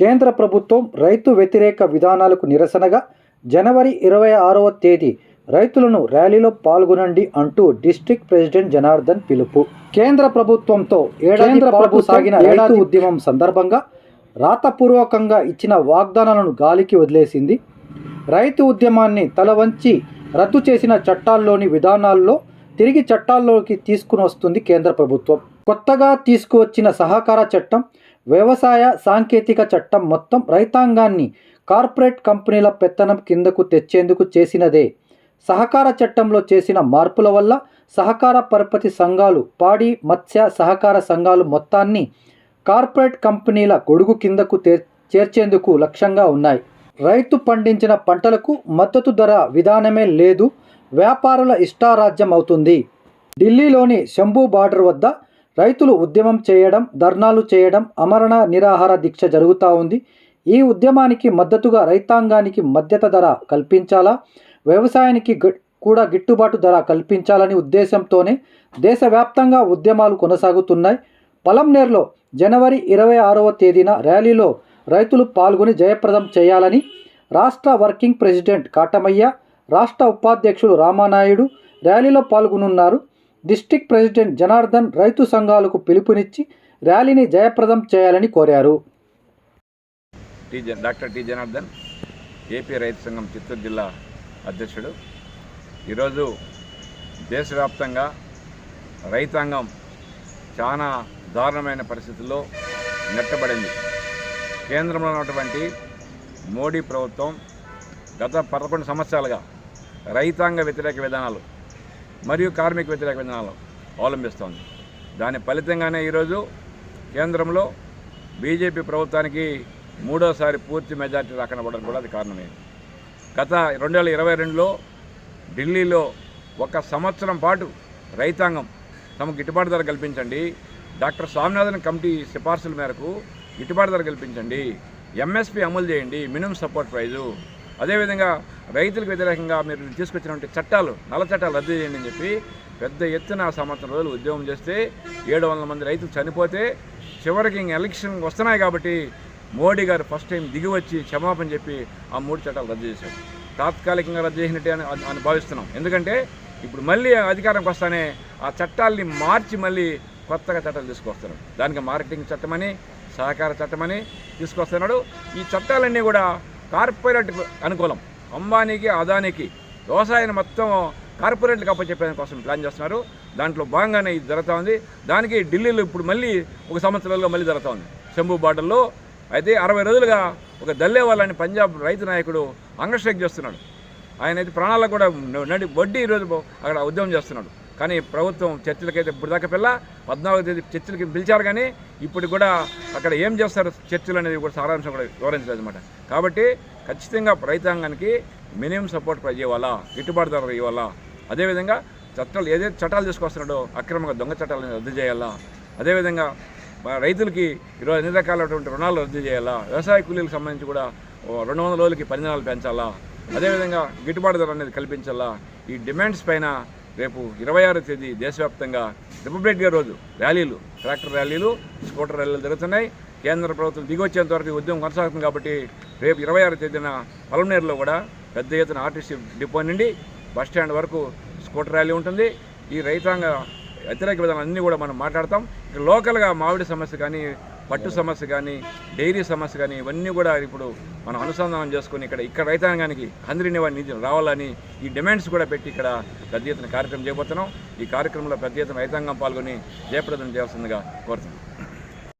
కేంద్ర ప్రభుత్వం రైతు వ్యతిరేక విధానాలకు నిరసనగా జనవరి ఇరవై ఆరవ తేదీ రైతులను ర్యాలీలో పాల్గొనండి అంటూ డిస్ట్రిక్ట్ ప్రెసిడెంట్ జనార్దన్ పిలుపు. కేంద్ర ప్రభుత్వంతో ఏడాది పాటు సాగిన రైతు ఉద్యమం సందర్భంగా రాతపూర్వకంగా ఇచ్చిన వాగ్దానాలను గాలికి వదిలేసింది. రైతు ఉద్యమాన్ని తల వంచి రద్దు చేసిన చట్టాల్లోని విధానాల్లో తిరిగి చట్టాల్లోకి తీసుకుని వస్తుంది కేంద్ర ప్రభుత్వం. కొత్తగా తీసుకువచ్చిన సహకార చట్టం వ్యవసాయ సాంకేతిక చట్టం మొత్తం రైతాంగాన్ని కార్పొరేట్ కంపెనీల పెత్తనం కిందకు తెచ్చేందుకు చేసినదే. సహకార చట్టంలో చేసిన మార్పుల వల్ల సహకార పరపతి సంఘాలు పాడి మత్స్య సహకార సంఘాలు మొత్తాన్ని కార్పొరేట్ కంపెనీల గొడుగు కిందకు చేర్చేందుకు లక్ష్యంగా ఉన్నాయి. రైతు పండించిన పంటలకు మద్దతు ధర విధానమే లేదు. వ్యాపారుల ఇష్టారాజ్యం అవుతుంది. ఢిల్లీలోని శంభూ బార్డర్ వద్ద రైతులు ఉద్యమం చేయడం ధర్నాలు చేయడం అమరణ నిరాహార దీక్ష జరుగుతూ ఉంది. ఈ ఉద్యమానికి మద్దతుగా రైతాంగానికి మద్దతు ధర కల్పించాలా? వ్యవసాయానికి గ- కూడా గిట్టుబాటు ధర కల్పించాలని ఉద్దేశంతోనే దేశవ్యాప్తంగా ఉద్యమాలు కొనసాగుతున్నాయి. పలంనేర్లో జనవరి ఇరవై ఆరవ తేదీన ర్యాలీలో రైతులు పాల్గొని జయప్రదం చేయాలని రాష్ట్ర వర్కింగ్ ప్రెసిడెంట్ కాటమయ్య రాష్ట్ర ఉపాధ్యక్షుడు రామానాయుడు ర్యాలీలో పాల్గొనున్నారు. డిస్టిక్ ప్రెసిడెంట్ జనార్దన్ రైతు సంఘాలకు పిలుపునిచ్చి ర్యాలీని జయప్రదం చేయాలని కోరారు. T doctor T Janardhan AP రైతు సంఘం చిత్తూరు జిల్లా అధ్యక్షుడు. ఈరోజు దేశవ్యాప్తంగా రైతాంగం చాలా దారుణమైన పరిస్థితుల్లో నెట్టబడింది. కేంద్రంలో ఉన్నటువంటి మోడీ ప్రభుత్వం గత పదకొండు సంవత్సరాలుగా రైతాంగ వ్యతిరేక విధానాలు మరియు కార్మిక వ్యతిరేక విధానాలు అవలంబిస్తోంది. దాని ఫలితంగానే ఈరోజు కేంద్రంలో బీజేపీ ప్రభుత్వానికి మూడోసారి పూర్తి మెజార్టీ రాకనవ్వడం కూడా అది కారణమైంది. గత రెండు వేల ఇరవై రెండులో ఢిల్లీలో ఒక సంవత్సరం పాటు రైతాంగం తమకు గిట్టుబాటు ధర కల్పించండి. డాక్టర్ స్వామినాథన్ కమిటీ సిఫార్సుల మేరకు గిట్టుబాటు ధర కల్పించండి. ఎంఎస్పి అమలు చేయండి. Minimum support price. అదేవిధంగా రైతులకు వ్యతిరేకంగా మీరు తీసుకొచ్చినటువంటి చట్టాలు నల్ల చట్టాలు రద్దు చేయండి అని చెప్పి పెద్ద ఎత్తున సంవత్సరం రోజులు ఉద్యోగం చేస్తే ఏడు వందల మంది రైతులు చనిపోతే చివరికి ఇంక ఎలక్షన్ వస్తున్నాయి కాబట్టి మోడీ గారు ఫస్ట్ టైం దిగి వచ్చి క్షమాపణ చెప్పి ఆ మూడు చట్టాలు రద్దు చేశారు. తాత్కాలికంగా రద్దు చేసినట్టే అని అని భావిస్తున్నాం. ఎందుకంటే ఇప్పుడు మళ్ళీ అధికారంకి వస్తానే ఆ చట్టాల్ని మార్చి మళ్ళీ కొత్తగా చట్టాలు తీసుకొస్తున్నాడు దానికి మార్కెటింగ్ చట్టమని సహకార చట్టమని తీసుకొస్తున్నాడు. ఈ చట్టాలన్నీ కూడా కార్పొరేట్ అనుకూలం. అంబానీకి అదానికి వ్యవసాయాన్ని మొత్తం కార్పొరేట్లకు అప్పచెప్పేదాని కోసం ప్లాన్ చేస్తున్నారు. దాంట్లో భాగంగానే ఇది జరుగుతూ ఉంది. దానికి ఢిల్లీలో ఇప్పుడు మళ్ళీ ఒక సంవత్సరాలుగా మళ్ళీ జరుగుతూ ఉంది. శంభు బార్డర్లో అయితే అరవై రోజులుగా ఒక దల్లే వాళ్ళని పంజాబ్ రైతు నాయకుడు అంగస్ట్రైక్ చేస్తున్నాడు. ఆయన అయితే ప్రాణాలకు కూడా నడి వడ్డీ ఈరోజు అక్కడ ఉద్యమం చేస్తున్నాడు. కానీ ప్రభుత్వం చర్చలకైతే ఇప్పుడు దాకా పిల్ల పద్నాలుగు తేదీ చర్చలకి పిలిచారు కానీ ఇప్పుడు కూడా అక్కడ ఏం చేస్తారు చర్చలు అనేది కూడా సారాంశం కూడా వివరించలేదు అనమాట కాబట్టి ఖచ్చితంగా రైతాంగానికి మినిమం సపోర్ట్ ప్రైజ్ ఇవ్వాలా గిట్టుబాటు ధర ఇవ్వాలా అదేవిధంగా చట్టాలు ఏదైతే చట్టాలు తీసుకొస్తున్నాడో అక్రమంగా దొంగ చట్టాలను రద్దు చేయాలా అదేవిధంగా రైతులకి ఈరోజు అన్ని రకాలైనటువంటి రుణాలు రద్దు చేయాలా వ్యవసాయ కూలీలకు సంబంధించి కూడా రెండు వందల రోజులకి పరిణామాలు పెంచాలా అదేవిధంగా గిట్టుబాటు ధర అనేది కల్పించాలా ఈ డిమాండ్స్ పైన రేపు ఇరవై ఆరో తేదీ దేశవ్యాప్తంగా రిపబ్లిక్ డే రోజు ర్యాలీలు ట్రాక్టర్ ర్యాలీలు స్కూటర్ ర్యాలీలు జరుగుతున్నాయి. కేంద్ర ప్రభుత్వం దిగొచ్చేంత వరకు ఉద్యమం కొనసాగుతుంది కాబట్టి రేపు ఇరవై ఆరో తేదీన పలమనేరులో కూడా పెద్ద ఎత్తున ఆర్టీసీ డిపో నుండి బస్ స్టాండ్ వరకు స్కూటర్ ర్యాలీ ఉంటుంది. ఈ రైతాంగ వ్యతిరేక విధానాలు అన్నీ కూడా మనం మాట్లాడతాం. ఇక్కడ లోకల్గా మామిడి సమస్య కానీ పట్టు సమస్య కానీ డైరీ సమస్య కానీ ఇవన్నీ కూడా ఇప్పుడు మనం అనుసంధానం చేసుకొని ఇక్కడ ఇక్కడ రైతాంగానికి అందరిని వారి నిధులు రావాలని ఈ డిమాండ్స్ కూడా పెట్టి ఇక్కడ పెద్ద ఎత్తున కార్యక్రమం చేయబోతున్నాం. ఈ కార్యక్రమంలో పెద్ద ఎత్తున రైతాంగం పాల్గొని జయప్రదం చేయాల్సిందిగా కోరుతున్నాం.